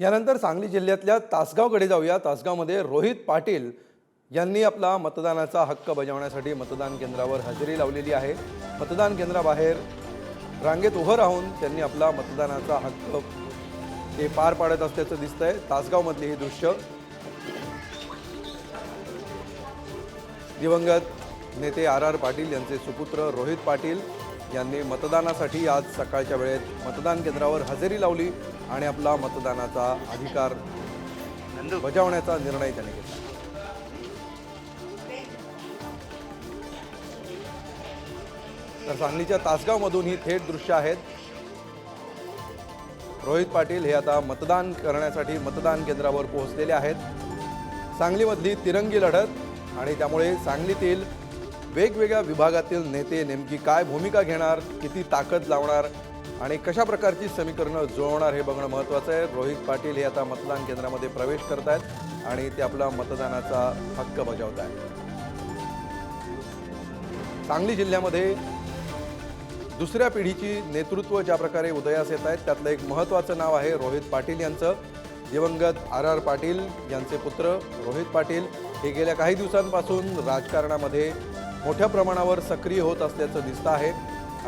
यानंतर सांगली जिल्ह्यातल्या तासगावकडे जाऊया. तासगावमध्ये रोहित पाटील यांनी आपला मतदानाचा हक्क बजावण्यासाठी मतदान केंद्रावर हजेरी लावलेली आहे. मतदान केंद्राबाहेर रांगेत उभं राहून त्यांनी आपला मतदानाचा हक्क ते पार पाडत असल्याचं दिसतंय. तासगावमधली ही दृश्य दिवंगत नेते आर आर पाटील यांचे सुपुत्र रोहित पाटील यांनी मतदानासाठी आज सकाळच्या वेळेत मतदान केंद्रावर हजेरी लावली आणि आपला मतदानाचा अधिकार बजावण्याचा निर्णय त्यांनी घेतला. तर सांगलीच्या तासगावमधून ही थेट दृश्य आहेत. रोहित पाटील हे आता मतदान करण्यासाठी मतदान केंद्रावर पोहोचलेले आहेत. सांगलीमधली तिरंगी लढत आणि त्यामुळे सांगलीतील वेगवेगळ्या विभागातील नेते नेमकी काय भूमिका घेणार किती ताकद लावणार आणि कशा प्रकारची समीकरणं जुळवणार हे बघणं महत्त्वाचं आहे. रोहित पाटील हे आता मतदान केंद्रामध्ये प्रवेश करत आहेत आणि ते आपला मतदानाचा हक्क बजावत आहेत सांगली जिल्ह्यामध्ये दुसऱ्या पिढीची नेतृत्व ज्या प्रकारे उदयास येत आहेत त्यातलं एक महत्त्वाचं नाव आहे रोहित पाटील यांचं. दिवंगत आर आर पाटील यांचे पुत्र रोहित पाटील हे गेल्या काही दिवसांपासून राजकारणामध्ये मोठ्या प्रमाणावर सक्रिय होत असल्याचं दिसतं आहे.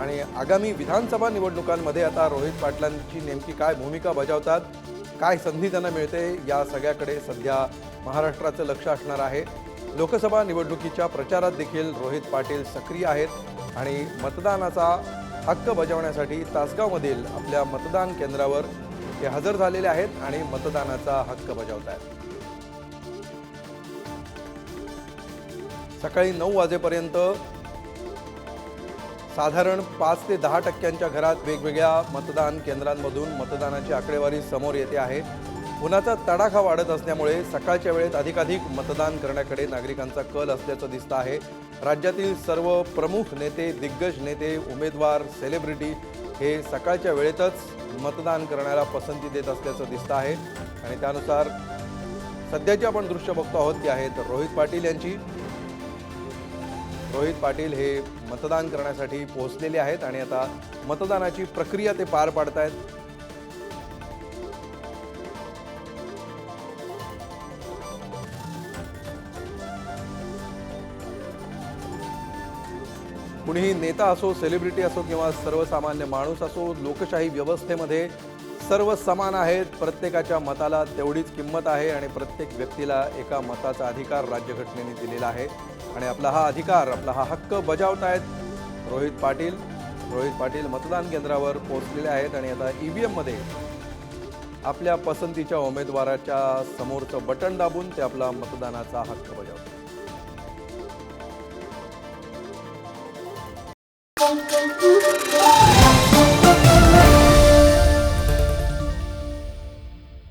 आणि आगामी विधानसभा निवडणुकांमध्ये आता रोहित पाटलांची नेमकी काय भूमिका बजावतात काय संधी त्यांना मिळते या सगळ्याकडे सध्या महाराष्ट्राचं लक्ष असणार आहे. लोकसभा निवडणुकीच्या प्रचारात देखील रोहित पाटील सक्रिय आहेत आणि मतदानाचा हक्क बजावण्यासाठी तासगावमधील आपल्या मतदान केंद्रावर ते हजर झालेले आहेत आणि मतदानाचा हक्क बजावत आहेत सकाळी नऊ वाजेपर्यंत साधारण पाच ते दहा टक्क्यांच्या घरात वेगवेगळ्या मतदान केंद्रांमधून मतदानाची आकडेवारी समोर येते आहे. उन्हाचा तडाखा वाढत असल्यामुळे सकाळच्या वेळेत अधिकाधिक मतदान करण्याकडे नागरिकांचा कल असल्याचं दिसतं आहे. राज्यातील सर्व प्रमुख नेते दिग्गज नेते उमेदवार सेलिब्रिटी हे सकाळच्या वेळेतच मतदान करण्याला पसंती देत असल्याचं दिसतं आहे. आणि त्यानुसार सध्याची आपण दृश्य बघतो आहोत ती आहेत रोहित पाटील यांची. रोहित पाटील हे मतदान करण्यासाठी पोहोचलेले आहेत आणि आता मतदानाची प्रक्रिया ते पार पाडतायत. कुणीही नेता असो सेलिब्रिटी असो किंवा सर्वसामान्य माणूस असो लोकशाही व्यवस्थेमध्ये सर्व समान आहेत. प्रत्येकाच्या मताला तेवढीच किंमत आहे आणि प्रत्येक व्यक्तीला एका मताचा अधिकार राज्यघटनेने दिलेला आहे. आणि आपला हा अधिकार आपला हा हक्क बजावत आहेत रोहित पाटील. रोहित पाटील मतदान केंद्रावर पोहोचलेले आहेत आणि आता ई व्ही एममध्ये आपल्या पसंतीच्या उमेदवाराच्या समोरचं बटन दाबून ते आपला मतदानाचा हक्क बजावतात. Thank you.